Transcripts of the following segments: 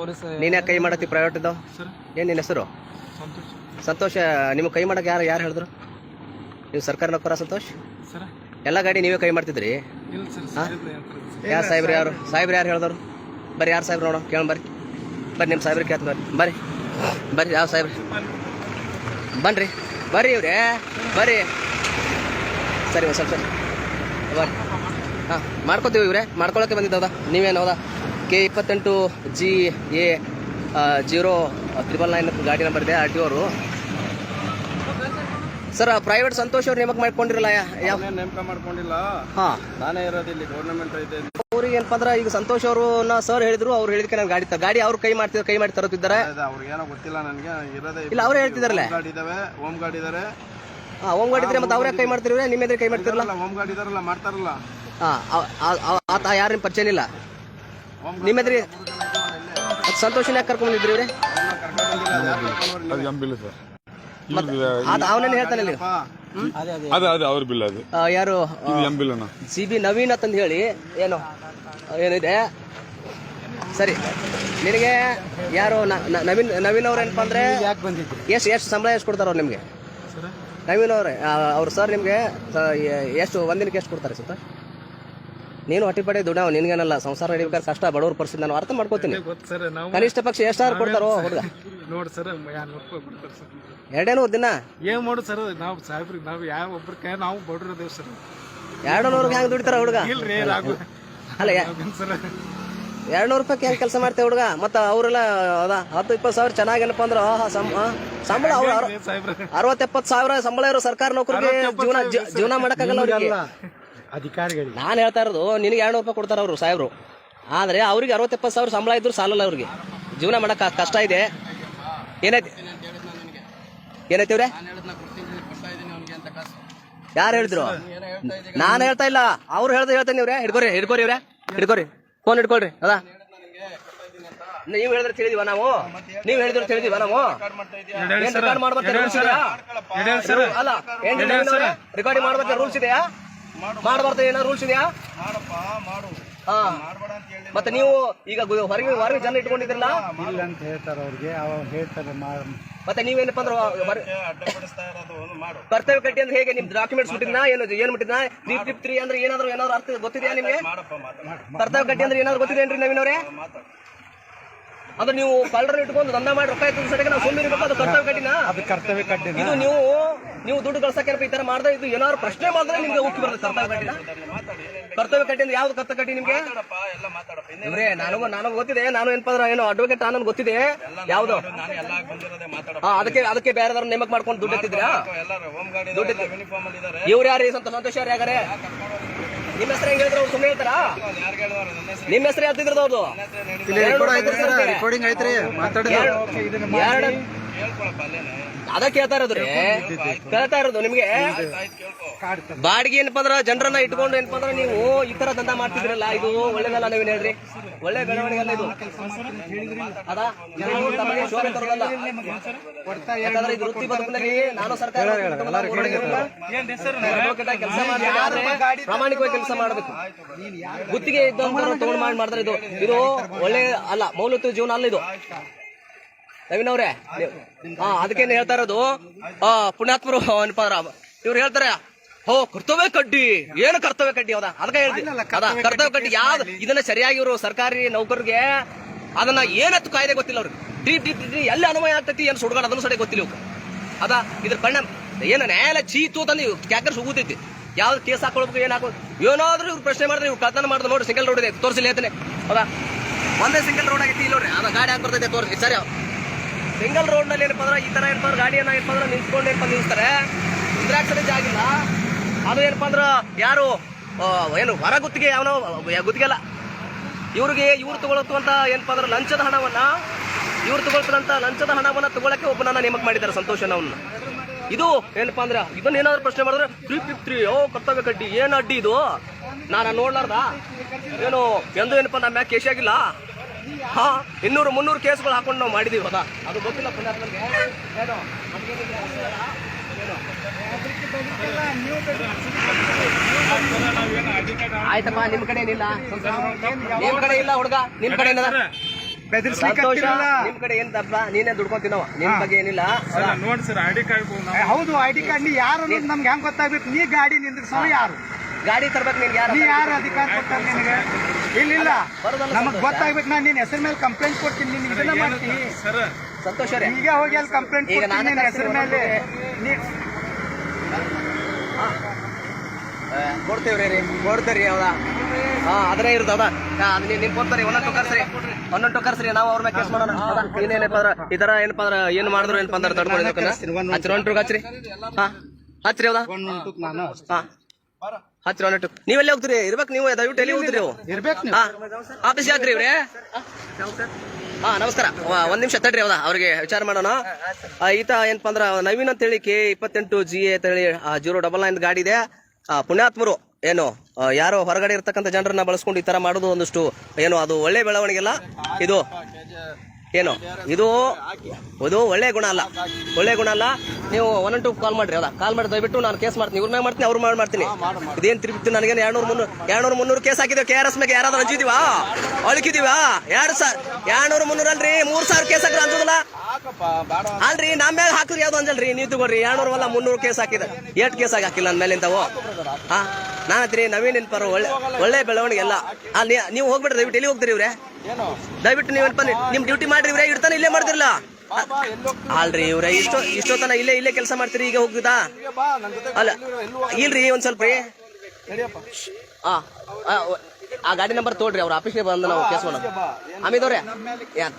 Police ನೀನೇ ಕೈ ಮಾಡತ್ತಿ private ಇದ್ದಾವ? Sir. ಏನು ನಿನ್ನ ಹೆಸರು? ಸಂತೋಷ್. ಸಂತೋಷ ನಿಮ್ಗೆ ಕೈ ಮಾಡಕ್ಕೆ ಯಾರು ಯಾರು ಹೇಳಿದ್ರು? ನೀವು ಸರ್ಕಾರಿ ನೌಕರ ಸಂತೋಷ್? ಸರ್. ಎಲ್ಲ ಗಾಡಿ ನೀವೇ ಕೈ ಮಾಡ್ತಿದ್ರಿ? ಸಾಹೇಬ್ರು ಯಾರು ಸಾಹೇಬ್ರು ಯಾರು? ಸಾಹೇಬ್ರು ಯಾರು ಹೇಳಿದ್ರು? ಬರ್ರಿ ಯಾರು ಸಾಹೇಬ್ರು ನೋಡೋ ಕೇಳೋಣ ಬರ್ರಿ. ಬರ್ರಿ ನಿಮ್ಮ ಸಾಹೇಬ್ರಿಗೆ ಕೇಳ್ತೀನಿ ಬರ್ರಿ. ಬರ್ರಿ. ಬರ್ರಿ ಯಾವ ಸಾಹೇಬ್ರಿ? ಬನ್ರಿ. ಬರ್ರಿ ಇವ್ರೆ. ಬರ್ರಿ. ಸರಿ ಸರಿ ಸರಿ. ಬರ್ರಿ. ಹಾಂ ಮಾಡ್ಕೋತೀವಿ ಇವ್ರೆ. ಮಾಡ್ಕೊಳಕ್ಕೆ ಬಂದಿದ್ದದ ನೀವೇನು ಹೌದಾ? ಕೆ ಇಪ್ಪತ್ತೆಂಟು G A zero triple nine ಗಾಡಿ ನಂಬರ್ ಇದೆ ಆರ್ ಟಿ ಅವರು. ಸರ್ ಪ್ರೈವೇಟ್ ಸಂತೋಷ್ ಅವ್ರು ನೇಮಕ ಮಾಡ್ಕೊಂಡಿರಲ್ಲ ಯಾವ ನೇಮಕ ಮಾಡ್ಕೊಂಡಿಲ್ಲ. ಹಾಂ. ನಾನೇ ಇರೋದು ಇಲ್ಲಿ ಗೌರ್ಮೆಂಟ್ ಐತೆ ಅವ್ರಿಗೆ ಏನಪ್ಪ ಅಂದ್ರೆ ಈಗ ಸಂತೋಷ್ ಅವರು ಸರ್ ಹೇಳಿದ್ರು ಅವ್ರು ಹೇಳಿದಕ್ಕೆ ನಾನು ಗಾಡಿ ಗಾಡಿ ಅವ್ರು ಕೈ ಮಾಡ್ತಿದ್ರು ಕೈ ಮಾಡಿ ತರುತ್ತಿದ್ದಾರೆ ಅವ್ರಿಗೆ ಏನೋ ಗೊತ್ತಿಲ್ಲ ನನಗೆ ಇರೋದೇ ಇಲ್ಲ ಅವ್ರು ಹೇಳ್ತಿದಾರಲ್ಲ? ಗಾಡಿ ಇದಾವೆ ಹೋಮ್ ಗಾಡಿ ಇದಾರೆ. ಆ ಹೋಮ್ ಗಾಡಿ ಇದ್ರೆ ಮತ್ತೆ ಅವರೇ ಕೈ ಮಾಡ್ತಿರ್ವಿ ನಿಮ್ಮ ಎದುರು ಕೈ ಮಾಡ್ತಿರಲ್ಲ? ಹೋಮ್ ಗಾಡಿ ಇದಾರಲ್ಲ ಮಾಡ್ತಾರಲ್ಲ. ಹಾಂ ಆತ ಯಾರು ಪರಿಚಯ ಇಲ್ಲ? ನಿಮ್ಮ ಹೆದ್ರಿ ಸಂತೋಷನ ಯಾಕೆ ಕರ್ಕೊಂಡ್ ಇವ್ರೆ? ಅದು ಎಂ ಬಿಲ್ ಸರ್ ಅದು ಅವನೇನು ಹೇಳ್ತಾನೆ ನೀವು ಅದು ಅದು. ಅವ್ರ ಬಿಲ್ ಅದು. ಆ, ಯಾರು? ಇದು ಎಂ ಬಿಲ್ ಅಣ್ಣ. ಸಿ ಬಿ ನವೀನ್ ಅಂತಂದು ಹೇಳಿ. ಏನು? ಏನಿದೆ? ಸರಿ. ನಿನಗೆ ಯಾರು ನ- ನ- ನವೀನ್ ನವೀನ್ ಅವ್ರು ಏನಪ್ಪ ಅಂದ್ರೆ ಯಾಕೆ ಬಂದಿದ್ರಿ? ಎಷ್ಟು ಎಷ್ಟು ಸಂಬಳ ಎಷ್ಟು ಕೊಡ್ತಾರೆ ಅವ್ರು ನಿಮಗೆ? ನವೀನ್ ಅವ್ರೆ ಅವ್ರು ಸರ್ ನಿಮಗೆ ಎಷ್ಟು ಒಂದಿನಕ್ಕೆ ಎಷ್ಟು ಕೊಡ್ತಾರೆ ಸುತ್ತ ನೀನು ಹೊಟ್ಟಿ ಪಡೆ ದುಡ್ಡು ನಿನ್ಗೇನಲ್ಲ ಸಂಸಾರ ನಡಿಬೇಕಾದ್ರೆ ಕಷ್ಟ ಬಡವ್ರ ಪರಿಸ್ಥಿತಿ ನಾನು ಅರ್ಥ ಮಾಡ್ಕೋತೀನಿ. ಗೊತ್ತು ಸರ್ ನಾವು ಕನಿಷ್ಠ ಪಕ್ಷ ಎಷ್ಟು ಕೊಡ್ತಾರೋ ಹುಡುಗ. ನೋಡಿ ಸರ್ ಯಾರು ರೂಪಾಯಿ ಬಿಡ್ತಾರೆ ಸರ್. ಎರಡೇ ನೂರು ದಿನ. ಏನ್ ಮಾಡೋದು ಸರ್ ನಾವು ಸಾಹೇಬ್ರಿಗೆ ನಾವು ಯಾವ ಒಬ್ರ ಕೈ ನಾವು ಬಡ್ರದೇವ್ ಸರ್. ಎರಡು ನೂರಿಗೆ ಹೆಂಗೆ ದುಡಿತಾರ ಹುಡುಗ? ಇಲ್ರಿ ಅಲ್ಲ ಸರ್. ಎರಡು ನೂರು ರೂಪಾಯಿ ಹೆಂಗೆ ಕೆಲಸ ಮಾಡ್ತೇವೆ ಹುಡುಗ? ಮತ್ತು ಅವರೆಲ್ಲ ಅದ ಹತ್ತು ಇಪ್ಪತ್ತು ಸಾವಿರ ಚೆನ್ನಾಗೇನಪ್ಪ ಅಂದ್ರೆ ಆಹಾ, ಸಂ- ಆ, ಸಂಬಳ ಅವ್ರು ಸಾಹೇಬ್ರ? ಅರವತ್ತು ಎಪ್ಪತ್ತು ಸಾವಿರ ಸಂಬಳ ಇರೋ ಸರ್ಕಾರ ನೌಕರಿಗೆ ಜೀವನ ಜೀವನ ಮಾಡೋಕ್ಕಾಗಲ್ಲ ಅವ್ರಿಗೆ. ಅಧಿಕಾರಿಗಳಿಗೆ. ನಾನು ಹೇಳ್ತಾ ಇರೋದು ನಿನಗೆ ಎರಡು ರೂಪಾಯಿ ಕೊಡ್ತಾರೆ ಅವರು ಸಾಹೇಬ್ರು. ಆದರೆ ಅವ್ರಿಗೆ ಅರವತ್ತೆಪ್ಪತ್ತು ಸಾವಿರ ಸಂಬಳ ಇದ್ರು ಸಾಲಲ್ಲ ಅವ್ರಿಗೆ. ಜೀವನ ಮಾಡೋಕೆ ಕಷ್ಟ ಇದೆ. ಏನೈತಿ? ಏನೈತಿವ್ರೆ ಯಾರು ಹೇಳಿದ್ರು? ನಾನು ಹೇಳ್ತಾ ಇಲ್ಲ. ಅವ್ರು ಹೇಳ್ದೆ ಹೇಳ್ತೇನೆ ಇವ್ರೆ ಹಿಡ್ಕೊರಿ ಹಿಡ್ಕೊರಿ ಇವ್ರೆ ಹಿಡ್ಕೊರಿ. ಫೋನ್ ಹಿಡ್ಕೊಳ್ರಿ ಅದ. ನೀವು ಹೇಳಿದ್ರೆ ತಿಳಿದಿವ ನಾವು? ನೀವು ಹೇಳಿದ್ರೆ ತಿಳಿದಿವ ನಾವು? ಏನ್ ರೆಕಾರ್ಡ್ ಮಾಡ್ಬೇಕು ರೂಲ್ಸ್ ಇದೆಯಾ ಅಲ್ಲ ಏನ್ ರೆಕಾರ್ಡಿಂಗ್ ಮಾಡ್ಬೇಕು ರೂಲ್ಸ್ ಇದೆಯಾ? ಮಾಡಬಾರ್ದು ಏನೋ ರೂಲ್ಸ್ ಇದೆಯಾ? ಹಾ. ಮತ್ತೆ ನೀವು ಈಗ ಗು- ಹೊರಗೆ ಹೊರಗೆ ಜನ ಇಟ್ಕೊಂಡಿದ್ರಲ್ಲ? ಇಲ್ಲ ಅಂತ ಹೇಳ್ತಾರೆ ಅವ್ರಿಗೆ ಅವಾಗ ಹೇಳ್ತಾರೆ ಮತ್ತೆ ನೀವೇನಪ್ಪ ಅಂದ್ರೆ ಹೊರ- ಕರ್ತವ್ಯ ಕಟ್ಟಿ ಅಂದ್ರೆ ಹೇಗೆ? ನಿಮ್ ಡಾಕ್ಯುಮೆಂಟ್ಸ್ ಬಿಟ್ಟಿದ್ನಾ? ಏನು ಏನ್ ಬಿಟ್ಟಿದ್ನಾ? ತ್ರೀ ತ್ರೀ ಅಂದ್ರೆ ಏನಾದ್ರು ಏನಾದ್ರು ಅರ್ಥ ಗೊತ್ತಿದ್ಯಾ ನಿಮಗೆ? ಕರ್ತವ್ಯ ಕಟ್ಟಿ ಅಂದ್ರೆ ಏನಾದ್ರು ಗೊತ್ತಿದೇನ್ರಿ ನವೀನವ್ರೆ ಅಂದ್ರೆ ನೀವು ಕಳ್ಳರನ್ನ ಇಟ್ಕೊಂಡು ದಂಧ ಮಾಡಿ ರೊಕ್ಕ ಇತ್ತು ಸಡಕ್ಕೆ ನಾವು ಸುಮ್ಮನೆ ಇರಬೇಕು ಅದು ಕರ್ತವ್ಯ ಕಟ್ಟಿನ ಅದು ಕರ್ತವ್ಯ ಕಟ್ಟಿನ ಇದು ನೀವು ನೀವು ದುಡ್ಡು ಗಳಿಸಕ್ಕೆ ಈ ತರ ಮಾಡಿದ್ರೆ ಇದು ಏನಾದ್ರು ಪ್ರಶ್ನೆ ಮಾಡಿದ್ರೆ ನಿಮ್ಗೆ ಉಕ್ಕಿ ಬರುತ್ತೆ ಕರ್ತವ್ಯ ಕಟ್ಟಿನ ಕರ್ತವ್ಯ ಕಟ್ಟಿ ಅಂದ್ರೆ ಯಾವ್ದು ಕರ್ತವ್ಯ ಕಟ್ಟಿ ನಿಮ್ಗೆ? ಇವ್ರೆ ನನಗೂ ನನಗೂ ಗೊತ್ತಿದೆ ನಾನು ಏನಪ್ಪ ಅಂದ್ರೆ ಏನೋ ಅಡ್ವೊಕೇಟ್ ನಾನು ಗೊತ್ತಿದೆ. ಯಾವ್ದು? ಹಾ ಅದಕ್ಕೆ ಅದಕ್ಕೆ ಬೇರೆದವ್ರ ನೇಮಕ ಮಾಡ್ಕೊಂಡು ದುಡ್ಡು ಎತ್ತಿದ್ರಾ ದುಡ್ಡು ಇವ್ರು ಯಾರು ಸಂತ ಸಂತೋಷ್ ಯಾರು? ಯಾಗಾರೆ ನಿಮ್ಮ ಹೆಸರು ಹೆಂಗ್ ಹೇಳಿದ್ರು ಅವ್ರು ಸುಮ್ಮನೆ ಹೇಳ್ತಾರಾ? ನಿಮ್ಮ ಹೆಸರು ಹೇಳ್ತಿದ್ರದು ಅವ್ರದ್ದು ರೆಕಾರ್ಡಿಂಗ್ ಐತ್ರಿ ಎರಡು ಅದ ಕೇಳ್ತಾ ಇರೋದು ರೀ. ಕೇಳ್ತಾ ಇರೋದು ನಿಮ್ಗೆ. ಬಾಡಿಗೆ ಏನಪ್ಪ ಅಂದ್ರ ಜನರನ್ನ ಇಟ್ಕೊಂಡು ಏನಪ್ಪ ಅಂದ್ರ ನೀವು ಈ ತರ ದಂಧ ಮಾಡ್ತಿದ್ರಲ್ಲ ಇದು ಒಳ್ಳೇದಲ್ಲ ನೀವೇನ್ ಹೇಳ್ರಿ? ಒಳ್ಳೆ ಬೆಳವಣಿಗೆ ಅಲ್ಲ ಇದು. ಅದ? ಇದು ತಮಗೆ ಶೋಭೆ ತರೋದಲ್ಲ ಯಾಕಂದ್ರೆ ಇದು ವೃತ್ತಿ ಬದುಕಿನಲ್ಲಿ ನಾನು ಸರ್ಕಾರ ಕೆಲಸ ಪ್ರಾಮಾಣಿಕವಾಗಿ ಕೆಲಸ ಮಾಡಬೇಕು. ಗುತ್ತಿಗೆ ಇದ್ದಂತ ತಗೊಂಡು ಮಾಡಿ ಮಾಡಿದ್ರೆ ಇದು ಇದು ಒಳ್ಳೆ ಅಲ್ಲ ಮೌಲ್ಯಯುತ ಜೀವನ ಅಲ್ಲ ಇದು. ನವೀನ್ ಅವ್ರೆ ಹಾ ಅದಕ್ಕೇನು ಹೇಳ್ತಾ ಇರೋದು? ಆ ಪುಣ್ಯಾತ್ಮರು ಏನಪ್ಪ ಅಂದ್ರ ಇವ್ರು ಹೇಳ್ತಾರೆ ಹೋ ಕರ್ತವ್ಯ ಕಡ್ಡಿ. ಏನು ಕರ್ತವ್ಯ ಕಡ್ಡಿ ಹೌದಾ ಅದಕ್ಕೆ ಹೇಳ್ತೀನಿ ಅದ ಕರ್ತವ್ಯ ಕಡ್ಡಿ ಯಾವ ಇದನ್ನ ಸರಿಯಾಗಿ ಇವರು ಸರ್ಕಾರಿ ನೌಕರಿಗೆ ಅದನ್ನ ಏನತ್ತು ಕಾಯ್ದೆ ಗೊತ್ತಿಲ್ಲ ಅವ್ರಿಗೆ. ಟಿ ಟಿ ಟಿ ಎಲ್ಲಿ ಅನುಮಯ ಆಗ್ತೈತಿ ಏನು ಸುಡ್ಗಾಡ ಅದನ್ನು ಸರಿ ಗೊತ್ತಿಲ್ಲ ಇವ್ರು ಅದ ಇದ್ರ ಕಣ್ಣ ಏನು ನ್ಯಾಯಾಲಯ ಚೀತು ತಂದು ಕ್ಯಾಕರ್ಸ್ ಹೋಗುತ್ತೈತಿ ಯಾವ್ದು ಕೇಸ್ ಹಾಕೊಳ್ಬೇಕು ಏನು ಹಾಕೋ ಏನಾದ್ರೂ ಇವ್ರು ಪ್ರಶ್ನೆ ಮಾಡಿದ್ರೆ ಇವ್ರು ಕಳ್ತನ ಮಾಡಿದ್ರೆ ನೋಡಿ ಸಿಂಗಲ್ ರೋಡ್ ಇದೆ ತೋರಿಸಿಲ್ಲ ಹೇಳ್ತೇನೆ ಹೌದಾ ಒಂದೇ ಸಿಂಗಲ್ ರೋಡ್ ಆಗೈತಿ ಇಲ್ಲ ನೋಡ್ರಿ ಅದ ಗಾಡಿ ಹಾಕಿ ಬರ್ತೈತೆ ತೋರಿಸಿ. ಸರಿ ಸಿಂಗಲ್ ರೋಡ್ನಲ್ಲಿ ಏನಪ್ಪ ಅಂದ್ರೆ ಈ ತರ ಏನಪ್ಪ ಅಂದ್ರೆ ಗಾಡಿಯನ್ನ ಏನಪ್ಪ ಅಂದ್ರೆ ನಿಂತ್ಕೊಂಡು ಏನಪ್ಪ ನಿಲ್ಲಿಸ್ತಾರೆ ಆಕ್ಸಿಡೆಂಟ್ ಆಗಿಲ್ಲ ಅದು ಏನಪ್ಪ ಅಂದ್ರೆ ಯಾರು ಏನು ಹೊರ ಗುತ್ತಿಗೆ ಯಾವನೋ ಗುತ್ತಿಗೆ ಅಲ್ಲ. ಇವ್ರಿಗೆ ಇವ್ರು ತಗೊಳತ್ತುವಂತ ಏನಪ್ಪ ಅಂದ್ರೆ ಲಂಚದ ಹಣವನ್ನ, ಇವ್ರು ತಗೊಳ್ತಾರಂತ ಲಂಚದ ಹಣವನ್ನ ತಗೊಳಕ್ಕೆ ಒಬ್ಬನನ್ನ ನೇಮಕ ಮಾಡಿದ್ದಾರೆ ಅವನ್ನ. ಇದು ಏನಪ್ಪಾ ಅಂದ್ರೆ ಇದನ್ನ ಏನಾದ್ರು ಪ್ರಶ್ನೆ ಮಾಡಿದ್ರೆ ತ್ರೀ ಫಿಫ್ಟಿ ಓ ಕರ್ತವ್ಯ ಕಡ್ಡಿ, ಏನು ಅಡ್ಡಿ ಇದು? ನಾನು ನೋಡ್ಲಾರ್ದ? ಏನು, ಎಂದು ಏನಪ್ಪ ನಮ್ಮ ಮ್ಯಾಕ್ ಕೇಶಿ ಹಾ ಇನ್ನೂರು ಮುನ್ನೂರು ಕೇಸ್ಗಳು ಹಾಕೊಂಡು ನಾವು ಮಾಡಿದೀವಿ ಹೌದಾ ಅದು ಗೊತ್ತಿಲ್ಲ? ಆಯ್ತಪ್ಪ ನಿಮ್ ಕಡೆ ಏನಿಲ್ಲ? ನಿಮ್ ಕಡೆ ಇಲ್ಲ ಹುಡುಗ ನಿಮ್ ಕಡೆ ಏನದ? ನಿಮ್ ಕಡೆ ಏನ್ ತಪ್ಪ ನೀನೇ ದುಡ್ಕೊಂತಿನವ ನಿನ್ ಬಗ್ಗೆ ಏನಿಲ್ಲ. ನೋಡಿ ಸರ್ ಐ ಕಾರ್ಡ್ ಹೌದು ಐ ಡಿ ಕಾರ್ಡ್ ನೀ ಯಾರು ಅನ್ನೋದು ನಮ್ಗೆ ಹೆಂಗ್ ಗೊತ್ತಾಗ್ಬೇಕು? ನೀ ಗಾಡಿ ನಿಂದ್ರಿಸೋ ಯಾರು? ಗಾಡಿ ತರ್ಬೇಕು ನಿನ್ಗೆ ಯಾರು? ಯಾರು ಅಧಿಕಾರ ಕೊಟ್ಟಾರ ನಿನಗೆ? ಇಲ್ಲ ಇಲ್ಲ. ನಮಗ್ ಗೊತ್ತಾಗ್ಬೇಕು ನಾನು ನಿನ್ನ ಹೆಸರ ಮೇಲೆ ಕಂಪ್ಲೇಂಟ್ ಕೊಡ್ತೀನಿ ನೀನ್ ಇದನ್ನ ಮಾಡ್ತೀನಿ. ಸರ್ ಸಂತೋಷ ರೇ ಈಗ ಹೋಗಿ ಅಲ್ಲಿ ಕಂಪ್ಲೇಂಟ್ ಕೊಡ್ತೀನಿ ನಾನೇ ನಿನ್ನ ಹೆಸರ ಮೇಲೆ. ಕೊಡ್ತೇವ್ರಿ ರೀ ಕೊಡ್ತೇವ್ರಿ ಹೌದಾ ಹಾ ಅದನ್ನೇ ಇರೋದು ಹೌದಾ ಹಾ, ಅದು ನೀವು ನಿಮ್ ಕೊಡ್ತಾರೆ ಒಂದೊಂದು ಕರ್ಸ್ರಿ ಒಂದೊಂದು ಕರ್ಸ್ರಿ ನಾವು ಅವ್ರ ಮೇಲೆ ಕೇಸ್ ಮಾಡೋಣ. ಹೌದಾ? ಇನ್ನೇನಪ್ಪ ಅಂದ್ರ ಈ ತರ ಏನಪ್ಪ ಅಂದ್ರ ಏನ್ ಮಾಡಿದ್ರು ಏನಪ್ಪ ಅಂದ್ರ ತಡ್ಕೊಂಡಿದ್ದಕ್ಕನ್ನ ಹಚ್ರಿ ಒಂಟ್ರು ಹಚ್ರಿ. ಹಾ. ಹಚ್ರಿ ನಾನು. ಹಾ. ಹಚ್ರಿ ಒಂಟು ನೀವೆಲ್ಲ ಹೋಗ್ತೀರಿ? ಇರ್ಬೇಕು ನೀವು ದಯವಿಟ್ಟು ಎಲ್ಲಿ ಹೋಗ್ತೀರಿ ನೀವು? ಇರ್ಬೇಕು ಆಫೀಸ್ ಯಾಕ್ರಿ ಇವ್ರೆ. ಹಾ ನಮಸ್ಕಾರ. ಒಂದ್ ನಿಮಿಷ ತಡ್ರಿ ಹೌದಾ ಅವ್ರಿಗೆ ವಿಚಾರ ಮಾಡೋಣ. ಆ, ಈತ ಏನಪ್ಪ ಅಂದ್ರ ನವೀನ್ ಅಂತ ಹೇಳಿ ಕೆ ಇಪ್ಪತ್ತೆಂಟು ಜಿ ಎ ಅಂತ ಹೇಳಿ ಜೀರೋ ಡಬಲ್ ನೈನ್ ಗಾಡಿ ಇದೆ. ಪುಣ್ಯಾತ್ಮರು ಏನು ಯಾರೋ ಹೊರಗಡೆ ಇರ್ತಕ್ಕಂಥ ಜನರನ್ನ ಬಳಸ್ಕೊಂಡು ಈ ತರ ಮಾಡೋದು ಒಂದಷ್ಟು ಏನು ಅದು ಒಳ್ಳೆ ಬೆಳವಣಿಗೆ ಅಲ್ಲ? ಇದು ಏನು? ಇದು ಇದು ಒಳ್ಳೆ ಗುಣ ಅಲ್ಲ. ಒಳ್ಳೆ ಗುಣ ಅಲ್ಲ, ನೀವು ಒನ್ ಟು ಕಾಲ್ ಮಾಡ್ರಿ ಅಲ್ಲ ಕಾಲ್ ಮಾಡಿ ದಯವಿಟ್ಟು ನಾನು ಕೇಸ್ ಮಾಡ್ತೀನಿ. ಇವ್ರ ಮ್ಯಾಗ ಮಾಡ್ತೀನಿ, ಅವ್ರ ಮಾಡಿ ಮಾಡ್ತೀನಿ. ಇದೇನು ತಿರುಗಿ ನನಗೇನು ಎರಡ್ನೂರು ಮುನ್ನೂರು ಎರಡ್ನೂರು ಮುನ್ನೂರು ಕೇಸ್ ಹಾಕಿದ್ದೇವೆ ಕೆ ಆರ್ ಎಸ್ ಮ್ಯಾಗ ಯಾರಾದ್ರೂ ಅಂಜಿದೀವಾ ಅಳ್ಕಿದೀವಾ ಎರಡು ಸಾವಿರ ಎರಡ್ನೂರು ಮುನ್ನೂರು ಅಲ್ರಿ, ಮೂರು ಸಾವಿರ ಕೇಸ್ ಹಾಕಿದ್ರೆ ಅಂಜೋದಿಲ್ಲ? ಅಲ್ರಿ ನಮ್ಮ ಮೇಲೆ ಹಾಕಿದ್ರೆ ಯಾವ್ದು ಅಂಜಲ್ರಿ? ನೀವು ತಗೊಳ್ರಿ, ಎರಡ್ನೂರು ಅಲ್ಲ, ಮುನ್ನೂರು ಕೇಸ್ ಹಾಕಿದ. ಎಷ್ಟು ಕೇಸ್ ಆಗಿ ಹಾಕಿಲ್ಲ ನನ್ನ ಮೇಲೆ ಹಾ? ನಾನು ನವೀನ್ ನವೀನ್ ಪರ ಒಳ್ಳೆ ಒಳ್ಳೆ ಬೆಳವಣಿಗೆ ಎಲ್ಲ ಅಲ್ಲಿ ನೀವು ಹೋಗ್ಬಿಡ್ರಿ ದಯವಿಟ್ಟು ಎಲ್ಲಿ ಹೋಗ್ತೀರಿ ಇವ್ರೆ? ದಯವಿಟ್ಟು ನೀವು ಬನ್ನಿ ನಿಮ್ ಡ್ಯೂಟಿ ಮಾಡ್ರಿ ಇವ್ರೆ ಇಡ್ತಾನೆ ಇಲ್ಲೇ ಮಾಡ್ತಿರಲ್ಲ ಅಲ್ರಿ ಇವ್ರೆ ಇಷ್ಟೋ ಇಷ್ಟೊತ್ತನ ಇಲ್ಲೇ ಇಲ್ಲೇ ಕೆಲಸ ಮಾಡ್ತೀರಿ ಈಗ ಹೋಗ್ತಾ ಅಲ್ಲ ಇಲ್ರಿ ಒಂದ್ ಸ್ವಲ್ಪ ರೀ. ಆ, ಗಾಡಿ ನಂಬರ್ ತೋಡ್ರಿ ಅವ್ರ ಆಫೀಸ್ಗೆ ಬಂದು ನಾವು ಕೇಸ್ ಮಾಡೋದು. ಆಮೇದವ್ರೆ ಯಾನ್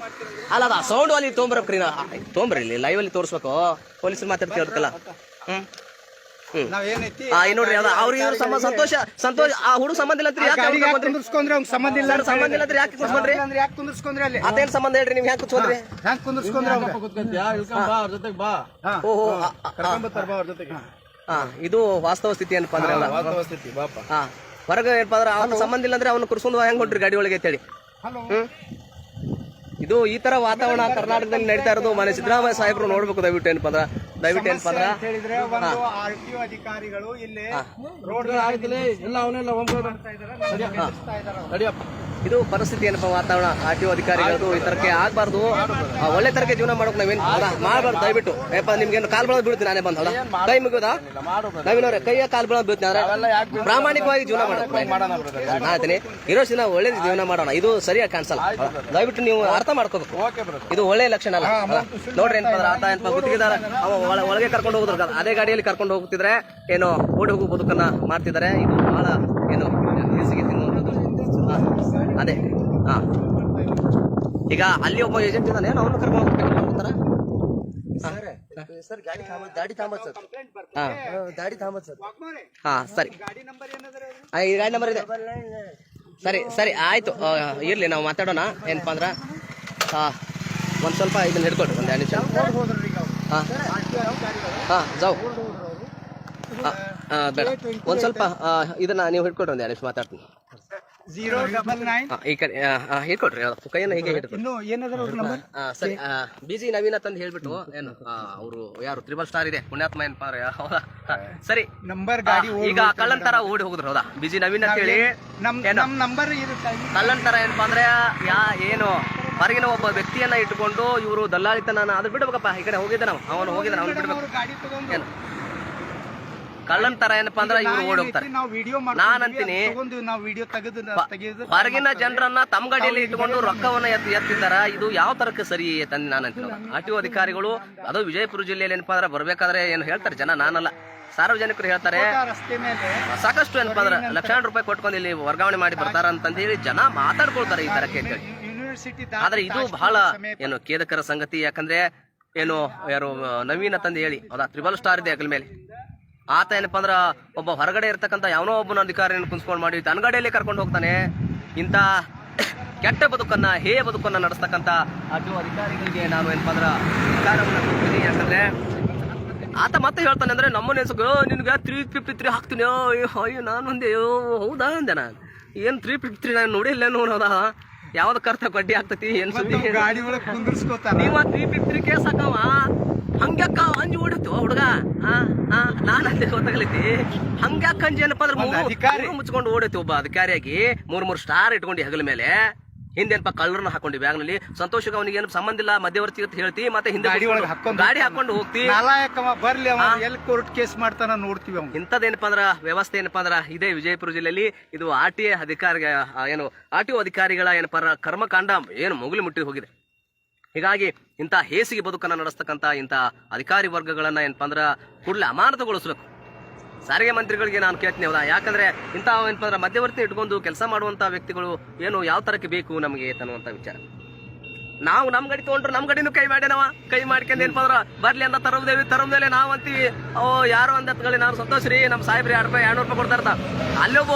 ಅಲ್ಲ ಅದ ಸೌಂಡ್ ಅಲ್ಲಿ ತೊಗೊಂಬರ್ಬೇಕ್ರಿ ನಾ ತೊಗೊಂಬರ್ರಿ ಇಲ್ಲಿ ಲೈವ್ ಅಲ್ಲಿ ತೋರಿಸ್ಬೇಕು. ಪೊಲೀಸರು ಮಾತಾಡ್ತೀವಿ ಅದಕ್ಕೆಲ್ಲ ಹ್ಮ್? ಇದ್ ನೋಡ್ರಿ ಅದ ಇವ್ರ ಸಂಬಂಧ ಸಂತೋಷ ಸಂತೋಷ ಆ ಹುಡುಗ ಸಂಬಂಧ ಇಲ್ಲ ಯಾಕೆ ಸಂಬಂಧ ಇಲ್ಲ ಸಂಬಂಧ ಇಲ್ಲ ಯಾಕೆ ಕುಂದ್ಕೊಂಡ್ರಿ? ಅಂದ್ರೆ ಯಾಕೆ ಕುಂದಿರ್ಸ್ಕೊಂಡ್ರೆ ಅಲ್ಲಿ? ಅದೇನ್ ಸಂಬಂಧ ಹೇಳ್ರಿ ನೀವ್ ಯಾಕೆ ಕುಂದಿರ್ಸ್ಕೊಂಡ್ರೆ? ಅವ್ನ? ಹಾ. ಓಹೋ ಇದು ವಾಸ್ತವ ಸ್ಥಿತಿ ಏನಪ್ಪಾ ಅಂದ್ರೆ ಅಲ್ಲ? ಹಾ. ಹೊರಗೆ ಏನಪ್ಪಾ ಅಂದ್ರೆ ಅವನ ಸಂಬಂಧ ಇಲ್ಲ ಅಂದ್ರೆ ಅವ್ನ ಕುರ್ಸ್ಕೊಂಡು ಹೆಂಗ್ ಹೊಂಟ್ರಿ ಗಾಡಿ ಒಳಗೆ ಅಂತೇಳಿ? ಹ್ಮ್? ಇದು ಈ ತರ ವಾತಾವರಣ ಕರ್ನಾಟಕದಲ್ಲಿ ನಡೀತಾ ಇರೋದು ಮನೆ ಸಿದ್ದರಾಮಯ್ಯ ಸಾಹೇಬ್ರು ನೋಡ್ಬೇಕು ದಯವಿಟ್ಟು ಏನಪ್ಪಾ ಅಂದ್ರ. ದಯವಿಟ್ಟು ಅಂದ್ರ? ಹೇಳಿದ್ರೆ ಒಂದು ಆರ್ ಟಿ ಅಧಿಕಾರಿಗಳು ಇಲ್ಲಿ ರೋಡ್ ಇದು ಪರಿಸ್ಥಿತಿ ಏನಪ್ಪಾ ವಾತಾವರಣ? ಆರ್ ಟಿ ಅಧಿಕಾರಿಗಳು ಈ ತರಕ್ಕೆ ಆಗ್ಬಾರ್ದು. ಒಳ್ಳೆ ತರಕ್ಕೆ ಜೀವನ ಮಾಡೋಕೆ ನಾವೇನ್ ಮಾಡಬಾರ್ದು ದಯವಿಟ್ಟು. ಏಪ ನಿಮ್ಗೆ ಕಾಲ್ ಬಳ ಬೀಳ್ತೀನಿ ನಾನೇ ಬಂದ ಕೈ ಮುಗಿದ ನಾವಿನವ್ರೆ ಕೈಯ ಕಾಲ್ ಬಳ ಬೀಳ್ತೀನಿ ಅಂದ್ರೆ ಪ್ರಾಮಾಣಿಕವಾಗಿ ಜೀವನ ಮಾಡೋಣ ಹೇಳ್ತೀನಿ ಇರೋ ದಿನ ಒಳ್ಳೆ ಜೀವನ ಮಾಡೋಣ. ಇದು ಸರಿಯಾಗಿ ಕಾಣಿಸಲ್ಲ ದಯವಿಟ್ಟು ನೀವು ಅರ್ಥ ಮಾಡ್ಕೋಬೇಕು. ಇದು ಒಳ್ಳೆ ಲಕ್ಷಣ ಅಲ್ಲ ನೋಡ್ರಿ ಏನಪ್ಪ ಅಂದ್ರೆ ಆತ ಏನಪ್ಪ ಗುತ್ತಿಗೆದಾರ ಒಳಗೆ ಕರ್ಕೊಂಡು ಹೋಗುದ್ರ ಅದೇ ಗಾಡಿಯಲ್ಲಿ ಕರ್ಕೊಂಡು ಹೋಗ್ತಿದ್ರೆ ಏನೋ ಓಡಿ ಹೋಗು ಬದುಕನ್ನ ಮಾಡ್ತಿದ್ದಾರೆ. ಇದು ಬಹಳ ಏನು ಹೇಸಿಗೆ ತಿನ್ನುವಂಥದ್ದು ಹಾ, ಅದೇ. ಹಾ ಈಗ ಅಲ್ಲಿ ಒಬ್ಬ ಏಜೆಂಟ್ ಇದ್ದಾನೆ ಅವನು ಕರ್ಕೊಂಡು ಹೋಗ್ಬೇಕು ಸರ್ ಗಾಡಿ ಗಾಡಿ ತಾಂಬತ್ ಸರ್. ಹಾ. ಗಾಡಿ ಸರ್. ಹಾ ಸರಿ. ಆ, ಈ ಗಾಡಿ ನಂಬರ್ ಇದೆ. ಸರಿ ಸರಿ ಆಯ್ತು. ಇರ್ಲಿ ನಾವು ಮಾತಾಡೋಣ. ಏನಪ್ಪಾ ಅಂದ್ರ ಹಾಂ ಒಂದ್ ಸ್ವಲ್ಪ ಇದನ್ನ ಹಿಡ್ಕೊಳ್ರಿ ಒಂದ್ ಎರಡು ನಿಮಿಷ. ಹಾ. ಹಾ ಜಾವ್. ಹಾ, ಹಾ, ಬೇಡ. ಒಂದ್ ಸ್ವಲ್ಪ ಇದನ್ನ ನೀವು ಹಿಡ್ಕೊಳ್ರಿ ಒಂದ್ ಎರಡು ನಿಮಿಷ ಮಾತಾಡ್ತೀನಿ. ಜೀರೋ ಡಬಲ್ ನೈನ್ ಹಾ, ಈ ಕಡೆ ಆ, ಆ, ಹಿಡ್ಕೊಡ್ರಿ ಅದು ಕೈಯನ್ನ ಹೀಗೆ ಇನ್ನು ಏನದ್ರ ನಂಬರ್ ಆ, ಸರಿ ಬಿಜಿ ನವೀನ ತಂದು ಹೇಳ್ಬಿಟ್ಟು ಏನು ಅವರು ಯಾರು ತ್ರಿಬಲ್ ಸ್ಟಾರ್ ಇದೆ ಪುಣ್ಯಾತ್ಮ ಏನಪ್ಪ ಅಂದ್ರೆ ಹೌದಾ? ಸರಿ. ನಂಬರ್ ಗಾಡಿ ಈಗ ಕಳ್ಳನ್ ತರ ಓಡಿ ಹೋಗುದ್ರ ಹೌದಾ? ಬಿಜಿ ನವೀನ್ ಅಂತ ಹೇಳಿ ನಮ್ ನಮ್ ನಂಬರ್ ಇರುತ್ತೆ ಕಳ್ಳನ್ ತರ ಏನಪ್ಪಾ ಅಂದ್ರೆ ಯಾ ಏನು ಹೊರಗಿನ ಒಬ್ಬ ವ್ಯಕ್ತಿಯನ್ನ ಇಟ್ಕೊಂಡು ಇವರು ದಲ್ಲಾಳಿತನ ಅದು ಬಿಡ್ಬೇಕಪ್ಪ ಈ ಕಡೆ ಹೋಗಿದ್ದೆ ನಾವು ಅವನು ಹೋಗಿದ್ದಾನೆ ಅವನು ಬಿಡ್ಬೇಕು. ಏನು? ಕಳ್ಳನ್ ತರ ಏನಪ್ಪಾ ಅಂದ್ರೆ ಇವ್ರು ಓಡಿ ನಾನ್ ಅಂತೀನಿ ಹೊರಗಿನ ಜನರನ್ನ ತಮ್ಮ ಗಾಡಿಯಲ್ಲಿ ಇಟ್ಕೊಂಡು ರೊಕ್ಕವನ್ನ ಎತ್ತಿ ಎತ್ತಿದ್ದಾರ ಇದು ಯಾವ ತರಕ್ಕೆ ಸರಿ ತಂದು ನಾನು ಅಂತೀನಿ? ಆರ್ ಟಿ ಅಧಿಕಾರಿಗಳು ಅದು ವಿಜಯಪುರ ಜಿಲ್ಲೆಯಲ್ಲಿ ಏನಪ್ಪಾ ಅಂದ್ರೆ ಬರ್ಬೇಕಾದ್ರೆ ಏನು ಹೇಳ್ತಾರೆ ಜನ? ನಾನಲ್ಲ. ಸಾರ್ವಜನಿಕರು ಹೇಳ್ತಾರೆ ಸಾಕಷ್ಟು ಏನಪ್ಪಾ ಅಂದ್ರೆ ಲಕ್ಷಾಂತರ ರೂಪಾಯಿ ಕೊಟ್ಕೊಂಡು ಇಲ್ಲಿ ವರ್ಗಾವಣೆ ಮಾಡಿ ಬರ್ತಾರ ಅಂತ ಹೇಳಿ ಜನ ಮಾತಾಡ್ಕೊಳ್ತಾರೆ ಈ ತರಕ್ಕೆ ಅಂತೇಳಿ ಆದ್ರೆ ಇದು ಬಹಳ ಏನು ಖೇದಕರ ಸಂಗತಿ ಯಾಕಂದ್ರೆ ಏನು ಯಾರು ನವೀನ ತಂದೆ ಹೇಳಿ ಹೌದಾ? ತ್ರಿಬಲ್ ಸ್ಟಾರ್ ಇದೆ ಅಗಲ ಮೇಲೆ. ಆತ ಏನಪ್ಪ ಅಂದ್ರ ಒಬ್ಬ ಹೊರಗಡೆ ಇರ್ತಕ್ಕಂಥ ಯಾವನೋ ಒಬ್ಬನ ಅಧಿಕಾರಿಯನ್ನು ಕುಂಸ್ಕೊಂಡು ಮಾಡಿ ತನ್ಗಡೆಯಲ್ಲಿ ಕರ್ಕೊಂಡು ಹೋಗ್ತಾನೆ. ಇಂಥ ಕೆಟ್ಟ ಬದುಕನ್ನ ಹೇಯ ಬದುಕನ್ನ ನಡೆಸ್ತಕ್ಕಂಥ ಅటు ಅಧಿಕಾರಿಗಳಿಗೆ ನಾನು ಏನಪ್ಪ ಅಂದ್ರ ಅಧಿಕಾರವನ್ನ ಕೊಡ್ತೀನಿ. ಯಾಕಂದ್ರೆ ಆತ ಮತ್ತೆ ಹೇಳ್ತಾನೆ ಅಂದ್ರೆ ನಮ್ಮನೆ ಹೆಸರು ನಿನ್ಗೆ ತ್ರೀ ಫಿಫ್ಟಿ ತ್ರೀ ಹಾಕ್ತೀನಿ ಅಯ್ಯೋ ಅಯ್ಯೋ ನಾನು ಅಂದೆ ಅಯ್ಯೋ ಹೌದಾ? ಅಂದೆ ನಾನು. ಏನು ತ್ರೀ ಫಿಫ್ಟಿ ತ್ರೀ ನಾನು ನೋಡಿಲ್ಲ ನೋಡೋದ ಯಾವ್ದು ಕರ್ತ ಬಡ್ಡಿ ಆಗ್ತತಿ ಏನ್ ಸುದ್ದಿ? ನೀವ ತ್ರೀ ಫಿಫ್ಟಿ ತ್ರೀ ಕೇಸ್ ಹಾಕವ ಹಂಗ್ಯಾಕ ಅಂಜಿ ಓಡಿತ್ತು ಹುಡುಗ? ನಾನ್ ಅಂತ ಗೊತ್ತಾಗ್ಲೈತಿ ಹಂಗ್ಯಾಕ ಅಂಜಿ ಏನಪ್ಪ ಅಂದ್ರೆ ಅಧಿಕಾರಿ. ಮುಚ್ಕೊಂಡು ಓಡೈತಿ ಒಬ್ಬ ಅಧಿಕಾರಿಯಾಗಿ. ಮೂರ್ ಮೂರ್ ಸ್ಟಾರ್ ಇಟ್ಕೊಂಡು ಹಗಲ ಮೇಲೆ. ಹಿಂದೆನಪ್ಪ ಕಳ್ಳರನ್ನ ಬ್ಯಾಗ್ನಲ್ಲಿ. ಸಂತೋಷಕ್ಕೆ ಅವನಿಗೆ ಏನು ಸಂಬಂಧ ಇಲ್ಲ ಮಧ್ಯವರ್ತಿ ಅಂತ ಹೇಳ್ತಿ ಮತ್ತೆ ಹಿಂದೆ ಗಾಡಿ ಹಾಕೊಂಡು ಹೋಗ್ತಿ. ಬರ್ಲಿ ಎಲ್ಲಿ ಕೋರ್ಟ್ ಕೇಸ್ ಮಾಡ್ತಾನ ನೋಡ್ತೀವಿ ಇಂಥದ್ದೇನಪ್ಪ ಅಂದ್ರ ವ್ಯವಸ್ಥೆ ಏನಪ್ಪಾ ಅಂದ್ರ ಇದೇ ವಿಜಯಪುರ ಜಿಲ್ಲೆಯಲ್ಲಿ. ಇದು ಆರ್ ಟಿ ಅಧಿಕಾರಿ ಅಧಿಕಾರಿಗೆ ಏನು ಆರ್ ಟಿ ಒ ಅಧಿಕಾರಿಗಳ ಏನಪ್ಪ ಕರ್ಮಕಾಂಡ ಏನು ಮುಗಿಲು ಮುಟ್ಟಿ ಹೋಗಿದೆ. ಹೀಗಾಗಿ ಇಂಥ ಹೇಸಿಗೆ ಬದುಕನ್ನ ನಡೆಸ್ತಕ್ಕಂಥ ಇಂಥ ಅಧಿಕಾರಿ ವರ್ಗಗಳನ್ನ ಏನಪ್ಪ ಅಂದ್ರೆ ಕೂಡಲೇ ಅಮಾನತುಗೊಳಿಸಬೇಕು. ಸಾರಿಗೆ ಮಂತ್ರಿಗಳಿಗೆ ನಾನು ಕೇಳ್ತೀನಿ ಹೌದಾ? ಯಾಕಂದ್ರೆ ಇಂಥ ಏನಪ್ಪ ಅಂದ್ರೆ ಮಧ್ಯವರ್ತಿ ಇಟ್ಕೊಂಡು ಕೆಲಸ ಮಾಡುವಂತ ವ್ಯಕ್ತಿಗಳು ಏನು ಯಾವ ಥರಕ್ಕೆ ಬೇಕು ನಮಗೆ ಅನ್ನುವಂಥ ವಿಚಾರ. ನಾವು ನಮ್ಮ ಗಡಿ ತಗೊಂಡ್ರು ನಮ್ಮ ಗಡಿನೂ ಕೈ ಮಾಡ್ಯಾನವ. ಕೈ ಮಾಡ್ಕೊಂಡು ಏನಪ್ಪ ಅಂದ್ರೆ ಬರ್ಲಿ ಅಂತ ತರಬದೇವಿ ತರಬ್ದೇಲೆ ನಾವು ಅಂತೀವಿ. ಓ, ಯಾರು ಅಂದತ್ಗಳಿ ನಾನು ಸಂತೋಷ ರೀ ನಮ್ಮ ಸಾಹೇಬ್ರಿ ಎರಡು ರೂಪಾಯಿ ಎರಡು ರೂಪಾಯಿ ಕೊಡ್ತಾ ಇರ್ತಾರ ಅಲ್ಲೊಬ್ಬ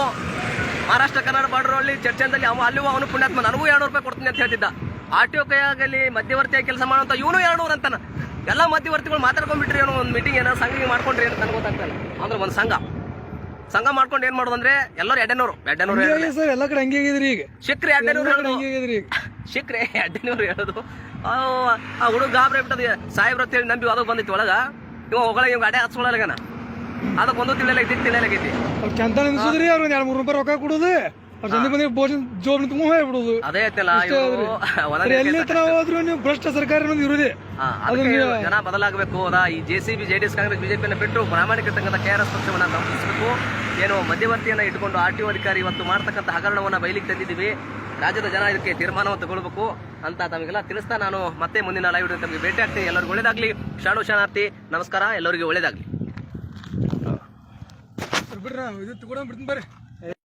ಮಹಾರಾಷ್ಟ್ರ ಕನ್ನಡ ಬಾರ್ಡರ್ ಅಲ್ಲಿ ಚರ್ಚೆಂದಲ್ಲಿ ಅವ ಅಲ್ಲಿ ಅವನು ಪುಣ್ಯಾತ್ಮ. ನನಗೂ ಎರಡು ರೂಪಾಯಿ ಕೊಡ್ತೀನಿ ಅಂತ ಹೇಳ್ತಿದ್ದ. ಆರ್ ಟಿ ಒ ಕೈಯಾಗಲಿ ಮಧ್ಯವರ್ತಿಯಾಗಿ ಕೆಲಸ ಮಾಡುವಂತ ಇವನು ಎರಡು ಅಂತಾನ. ಎಲ್ಲ ಮಧ್ಯವರ್ತಿಗಳು ಮಾತಾಡ್ಕೊಂಡ್ಬಿಟ್ರಿ ಏನೋ ಒಂದು ಮೀಟಿಂಗ್ ಏನೋ ಸಂಘ ಮಾಡ್ಕೊಂಡ್ರಿ ಅಂತ ನನಗೆ ಗೊತ್ತಾಗ್ತಾನೆ ಅಂದ್ರೆ ಒಂದು ಸಂಘ. ಸಂಘ ಮಾಡ್ಕೊಂಡು ಏನ್ ಮಾಡೋದು ಅಂದ್ರೆ ಎಲ್ಲರೂ ಎಡ್ಡೆನೂರು ಎಡ್ಡೆನೂರು ಸರ್ ಎಲ್ಲ ಕಡೆ ಹಂಗೆ ಆಗಿದ್ರಿ ಈಗ. ಶಿಕ್ರಿ ಎಡ್ಡೆನೂರು ಹೇಳೋದು. ಶಿಕ್ರೆ ಎಡ್ಡೆನೂರು ಹೇಳೋದು. ಆ ಹುಡುಗ ಗಾಬ್ರಿ ಬಿಟ್ಟದ ಸಾಹೇಬ್ರ ಅಂತ ಹೇಳಿ ನಂಬಿ ಅದಕ್ಕೆ ಬಂದಿತ್ತು ಒಳಗ. ಇವ ಹೊಗಳ ಇವ್ ಗಾಡಿ ಹಚ್ಕೊಳ್ಳಲಾಗನ ಅದಕ್ಕೆ ಒಂದು ತಿಳಿಯಲಾಗೈತಿ ತಿಳಿಯಲಾಗೈತಿ. ಅವ್ರು ಚಂದ ನಿಲ್ಸಿದ್ರಿ ಅವ್ರು ಎರಡ್ ಮೂರು ರೂಪಾಯಿ ರೊಕ್ಕ ಕೊಡುದು. ಅವ್ರ ಸಂದಿ ಬಂದಿ ಭೋಜನ ಜೋಬ್ ತುಂಬ ಹೇಳ್ಬಿಡುದು ಅದೇ ಐತಲ್ಲ ಇಷ್ಟೇ ಇವ್ರು ಆದ್ರಿ. ಒಂದೊಂದೇ ಎಲ್ಲಿ ಕೇಸ್ ಹತ್ರ ಹೋದ್ರು ನೀವು ಭ್ರಷ್ಟ ಸರ್ಕಾರ ಅನ್ನೋದು ಇರುದೇ. ಹಾ, ಅದಕ್ಕೆ ಜನ ಬದಲಾಗಬೇಕು. ಅದಾ ಈ J JDS B J D S Congress BJP ಬಿಟ್ಟು ಪ್ರಾಮಾಣಿಕತಕ್ಕಂಥ ಕೆ ಆರ್ ಎಸ್ ಪಕ್ಷವನ್ನು ಗಮನಿಸಬೇಕು ಏನು ಮಧ್ಯವರ್ತಿಯನ್ನ ಇಟ್ಕೊಂಡು ಆರ್ ಟಿ ಅಧಿಕಾರಿ ಇವತ್ತು ಮಾಡತಕ್ಕಂತ ಹಗರಣವನ್ನು ಬಯಲಿಗೆ ತಂದಿದ್ದೀವಿ. ರಾಜ್ಯದ ಜನ ಇದಕ್ಕೆ ತೀರ್ಮಾನವನ್ನು ತಗೊಳ್ಬೇಕು ಅಂತ ತಮಗೆಲ್ಲ ತಿಳಿಸ್ತಾ ನಾನು ಮತ್ತೆ ಮುಂದಿನ ಲೈವ್ ತಮಗೆ ಭೇಟಿ ಆಗ್ತೀನಿ. ಎಲ್ಲರಿಗೂ ಒಳ್ಳೇದಾಗ್ಲಿ. ಶಾಣು ಶಾಣಾರ್ಥಿ ನಮಸ್ಕಾರ. ಎಲ್ಲರಿಗೂ ಒಳ್ಳೇದಾಗ್ಲಿ. ಬಿಡ್ರಿ ನಾವು ಇದು ಕೂಡ ಬಿಡ್ತೀನಿ ಬರ್ರಿ.